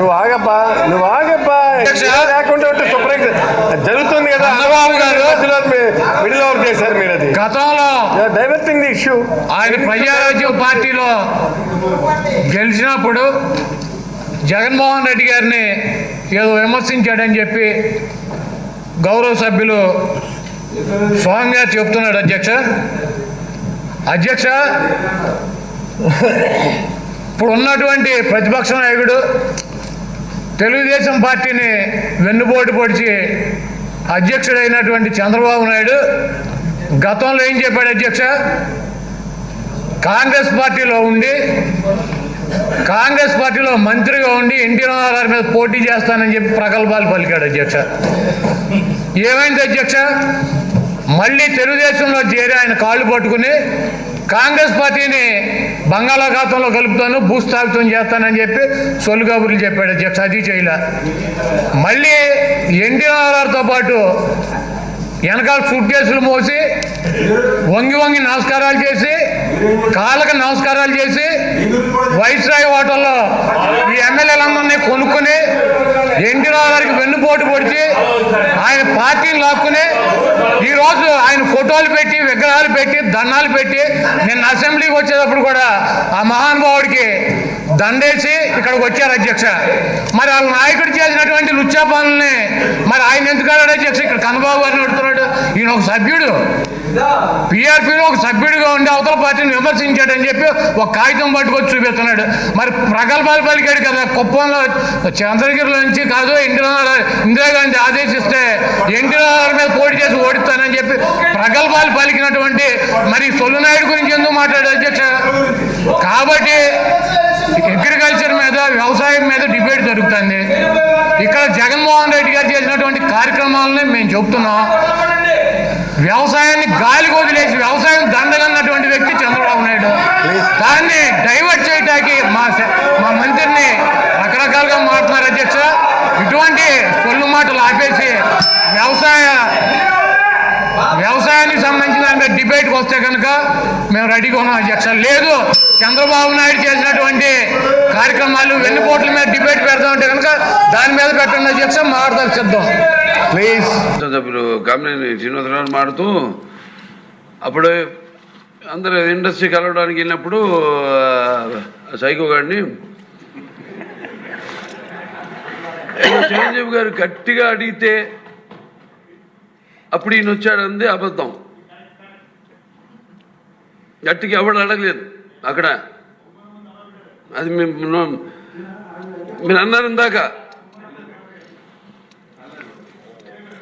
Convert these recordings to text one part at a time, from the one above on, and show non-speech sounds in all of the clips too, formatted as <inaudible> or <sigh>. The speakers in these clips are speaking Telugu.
నువ్వు ఆగప్పా నువ్వు ఆగప్పా లేకుండా ఉంటే సుప్రీం జరుగుతుంది కదా. చంద్రబాబు గారు. మిడిల్ ఓవర్ చేశారు మీరు అది. గతంలో డైవర్టింగ్ ది ఇష్యూ. ఆయన ప్రజారాజ్యం పార్టీలో గెలిచినప్పుడు జగన్మోహన్ రెడ్డి గారిని ఏదో విమర్శించాడని చెప్పి గౌరవ సభ్యులు స్వామి గారు చెప్తున్నాడు అధ్యక్ష. అధ్యక్ష <laughs> ఇప్పుడు ఉన్నటువంటి ప్రతిపక్ష నాయకుడు తెలుగుదేశం పార్టీని వెన్నుపోటు పొడిచి అధ్యక్షుడైనటువంటి చంద్రబాబు నాయుడు గతంలో ఏం చెప్పాడు అధ్యక్ష? కాంగ్రెస్ పార్టీలో ఉండి కాంగ్రెస్ పార్టీలో మంత్రిగా ఉండి ఎన్టీ రామారావు మీద పోటీ చేస్తానని చెప్పి ప్రగల్భాలు పలికాడు అధ్యక్ష. ఏమైంది అధ్యక్ష? మళ్ళీ తెలుగుదేశంలో చేరి ఆయన కాళ్ళు పట్టుకుని కాంగ్రెస్ పార్టీని బంగాళాఖాతంలో కలుపుతాను భూస్థాపితం చేస్తానని చెప్పి సొల్లు కబుర్లు చెప్పాడు అధ్యక్ష. అది చేయలే. మళ్ళీ ఎన్టీఆర్ఆర్తో పాటు వెనకాల సూట్ కేసులు మోసి వంగి వంగి నమస్కారాలు చేసి కాళ్ళకి నమస్కారాలు చేసి వైస్రాయ్ హోటల్లో ఈ ఎమ్మెల్యేలందరినీ కొనుక్కొని ఎన్టీ రావు గారికి పోటు పొడిచి ఆయన పార్టీని లాక్కుని ఈరోజు ఆయన ఫోటోలు పెట్టి విగ్రహాలు పెట్టి దండాలు పెట్టి నిన్న అసెంబ్లీకి వచ్చేటప్పుడు కూడా ఆ మహానుభావుడికి దండేసి ఇక్కడికి వచ్చారు అధ్యక్ష. మరి వాళ్ళ నాయకుడు చేసినటువంటి లుచ్చా పనుల్ని మరి ఆయన ఎందుకు అధ్యక్ష? ఇక్కడ కన్నబాబు గారిని నేను ఒక సభ్యుడు. పిఆర్పీలో ఒక సభ్యుడిగా ఉండి అవతల పార్టీని విమర్శించాడని చెప్పి ఒక కాగితం పట్టుకొచ్చి చూపిస్తున్నాడు. మరి ప్రగల్భాలు పలికాడు కదా కుప్పంలో చంద్రగిరిలో నుంచి కాదు ఎన్టీ ఇందిరాగాంధీ ఆదేశిస్తే ఎన్టీ మీద పోటీ చేసి ఓడిస్తానని చెప్పి ప్రగల్భాలు పలికినటువంటి మరి సొల్లునాయుడు గురించి ఎందుకు మాట్లాడారు అధ్యక్ష? కాబట్టి అగ్రికల్చర్ మీద వ్యవసాయం మీద డిబేట్ జరుగుతుంది. ఇక్కడ జగన్మోహన్ రెడ్డి గారు చేసినటువంటి కార్యక్రమాలని మేము చెప్తున్నాం. వ్యవసాయాన్ని గాలికి వదిలేసి వ్యవసాయం దండగన్నటువంటి వ్యక్తి చంద్రబాబు నాయుడు. దాన్ని డైవర్ట్ చేయటానికి మా మా మంత్రిని రకరకాలుగా మాట్లాడుతున్నారు అధ్యక్ష. ఇటువంటి సొల్లు మాటలు ఆపేసి వ్యవసాయ వ్యవసాయానికి సంబంధించిన దాని మీద డిబేట్కి వస్తే కనుక మేము రెడీగా ఉన్నాం అధ్యక్ష. లేదు చంద్రబాబు నాయుడు చేసినటువంటి కార్యక్రమాలు వెన్నుపోట్ల మీద డిబేట్ పెడతామంటే కనుక దాని మీద పెట్టండి అధ్యక్ష. మాట్లాడతాం సిద్ధం. ప్లీజ్ సభ్యులు కామినేని శ్రీనివాసరావు మాడుతూ అప్పుడు అందరు ఇండస్ట్రీ కలవడానికి వెళ్ళినప్పుడు సైకో గారిని చిరంజీవి గారు గట్టిగా అడిగితే అప్పుడు ఈయన వచ్చాడంది అబద్ధం. గట్టిగా ఎవడు అడగలేదు అక్కడ. అది మేము మీరు అన్నారు ఇందాక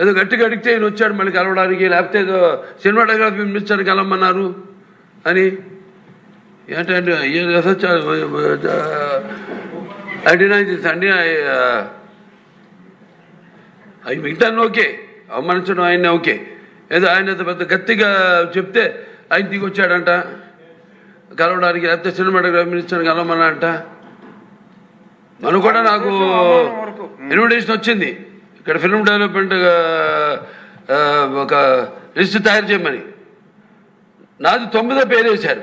ఏదో గట్టిగా అడిగితే ఈయన వచ్చాడు మళ్ళీ కలవడానికి లేకపోతే ఏదో సినిమాటోగ్రఫీ మినిస్టర్ కలవమన్నారు అని. ఏంటంటే అడినా అండి అవి మిగతాన్ని ఓకే. అవమానించడం ఆయన ఓకే. ఏదో ఆయన పెద్ద గట్టిగా చెప్తే ఆయన దిగి వచ్చాడంట. కలవడానికి లేకపోతే సినిమాటోగ్రఫీ మినిస్టర్ కలవమన్నా అంట మనం కూడా నాకు ఇన్విటేషన్ వచ్చింది. ఇక్కడ ఫిల్మ్ డెవలప్మెంట్ ఒక లిస్ట్ తయారు చేయమని. నాది తొమ్మిదో పేరు వేశారు.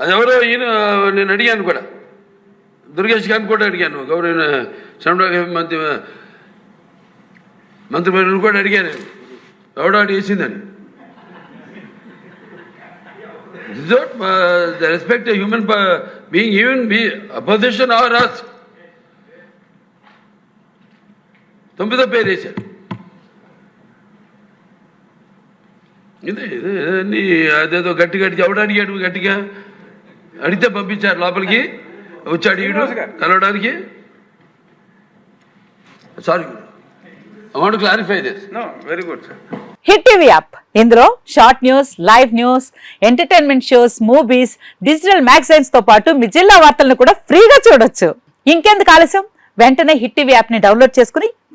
అది ఎవరో ఈయన నేను అడిగాను కూడా. దుర్గేష్ గారిని కూడా అడిగాను. గౌరవ చంద్రబాబు మంత్రి మంత్రి కూడా అడిగాను. ఎవడో అడి వేసిందని. Respect human uh, the respect a human uh, or even తొమ్మిదో పేరు వేశారు. ఇదే అదేదో గట్టి గట్టి ఎవడు అడిగాడు గట్టిగా అడిగితే పంపించారు లోపలికి వచ్చాడు ఈడు కలవడానికి. Sorry want clarify this very good, sir. Hit TV app. ఇందులో short news live news entertainment shows movies digital మ్యాగజైన్స్తో పాటు మీ జిల్లా వార్తలను కూడా ఫ్రీగా చూడొచ్చు. ఇంకెందుకు ఆలస్యం? వెంటనే హిట్ టీవీ యాప్ని డౌన్లోడ్ చేసుకుని